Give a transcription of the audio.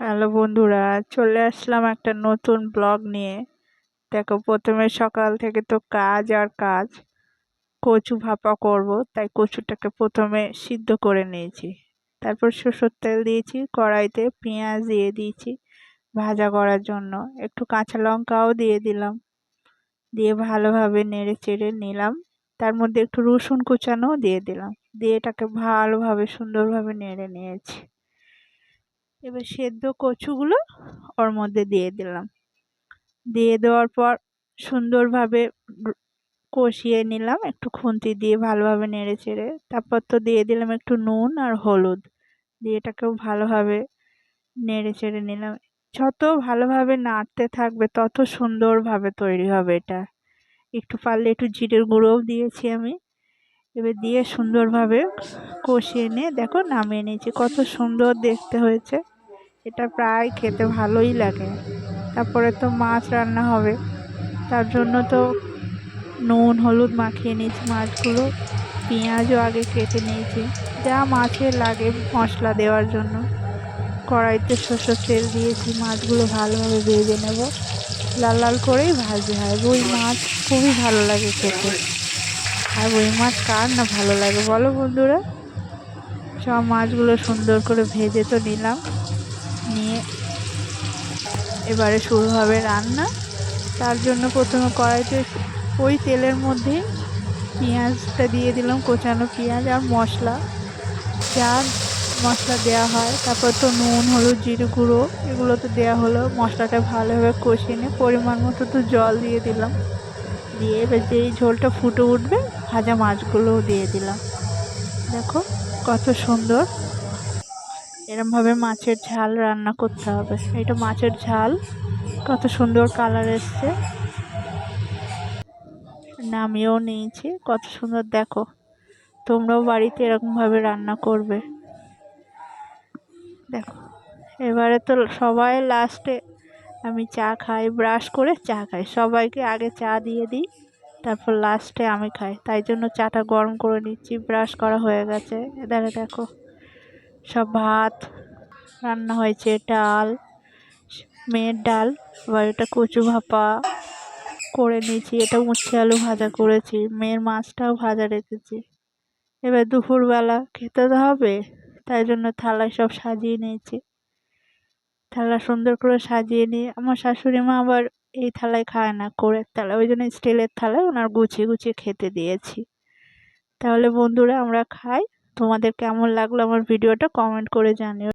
Hello বন্ধুরা, চলে আসলাম একটা নতুন ব্লগ নিয়ে। দেখো, প্রথমে সকাল থেকে তো কাজ আর কাজ। কচু ভাপা করব, তাই কচুটাকে প্রথমে সিদ্ধ করে নিয়েছি। তারপর সরষের তেল দিয়েছি, কড়াইতে পেঁয়াজ দিয়ে দিয়েছি ভাজা করার জন্য। একটু কাঁচা লঙ্কাও দিয়ে দিলাম। দিয়ে ভালোভাবে নেড়ে চেড়ে নিলাম। তার মধ্যে একটু রসুন কুচানোও দিয়ে দিলাম। দিয়ে এটাকে ভালোভাবে, সুন্দরভাবে নেড়ে নিয়েছি। এবার সেদ্ধ কচুগুলো ওর মধ্যে দিয়ে দিলাম। দিয়ে দেওয়ার পর সুন্দরভাবে কষিয়ে নিলাম, একটু খুন্তি দিয়ে ভালোভাবে নেড়ে চেড়ে। তারপর তো দিয়ে দিলাম একটু নুন আর হলুদ। দিয়ে এটাকেও ভালোভাবে নেড়ে চেড়ে নিলাম। যত ভালোভাবে নাড়তে থাকবে, তত সুন্দরভাবে তৈরি হবে এটা। একটু পারলে একটু জিরের গুঁড়োও দিয়েছি আমি। এবার দিয়ে সুন্দরভাবে কষিয়ে নিয়ে দেখো নামিয়ে নিয়েছি। কত সুন্দর দেখতে হয়েছে। এটা প্রায় খেতে ভালোই লাগে। তারপরে তো মাছ রান্না হবে। তার জন্য তো নুন, হলুদ মাখিয়ে নিয়েছি মাছগুলো। পেঁয়াজও আগে কেটে নিয়েছি। যা মাছে লাগে মশলা দেওয়ার জন্য। কড়াইতে সরষের তেল দিয়েছি, মাছগুলো ভালোভাবে ভেজে নেব। লাল লাল করেই ভাজতে হয়। রুই মাছ খুবই ভালো লাগে খেতে। আর রুই মাছ কার না ভালো লাগে বলো বন্ধুরা? সব মাছগুলো সুন্দর করে ভেজে তো নিলাম। নিয়ে এবারে শুরু হবে রান্না। তার জন্য প্রথমে কড়াইতে ওই তেলের মধ্যে পেঁয়াজটা দিয়ে দিলাম, কোচানো পেঁয়াজ আর মশলা। যা মশলা দেওয়া হয়, তারপর তো নুন, হলুদ, জিরে গুঁড়ো এগুলো তো দেওয়া হলো। মশলাটা ভালোভাবে কষিয়ে নিয়ে পরিমাণ মতো তো জল দিয়ে দিলাম। দিয়ে এবার যেই ঝোলটা ফুটে উঠবে, ভাজা মাছগুলোও দিয়ে দিলাম। দেখো কত সুন্দর। এরমভাবে মাছের ঝাল রান্না করতে হবে। এটা মাছের ঝাল। কত সুন্দর কালার এসছে। নামিয়েও নিয়েছি। কত সুন্দর, দেখো। তোমরাও বাড়িতে এরকমভাবে রান্না করবে। দেখো, এবারে তো সবাই লাস্টে আমি চা খাই ব্রাশ করে চা খাই। সবাইকে আগে চা দিয়ে দিই। তারপর লাস্টে আমি খাই। তাই জন্য চাটা গরম করে নিচ্ছি ব্রাশ করা হয়ে গেছে। এদারে দেখো, সব ভাত, রান্না হয়েছে ডাল, মেয়ের ডাল, এবার এটা কচু ভাপা করে নিয়েছি। এটা উচ্ছে আলু ভাজা করেছি, মেয়ের মাছটাও ভাজা রেখেছি। এবার দুপুরবেলা খেতে তো হবে, তাই জন্য থালায় সব সাজিয়ে নিয়েছি। থালা সুন্দর করে সাজিয়ে নিয়ে, আমার শাশুড়ি মা আবার এই থালায় খায় না, কোরের থালা, ওই জন্য স্টিলের থালায় ওনার গুছিয়ে গুছিয়ে খেতে দিয়েছি। তাহলে বন্ধুরা, আমরা খাই। তোমাদের কেমন লাগল আমার ভিডিওটা কমেন্ট করে জানিও।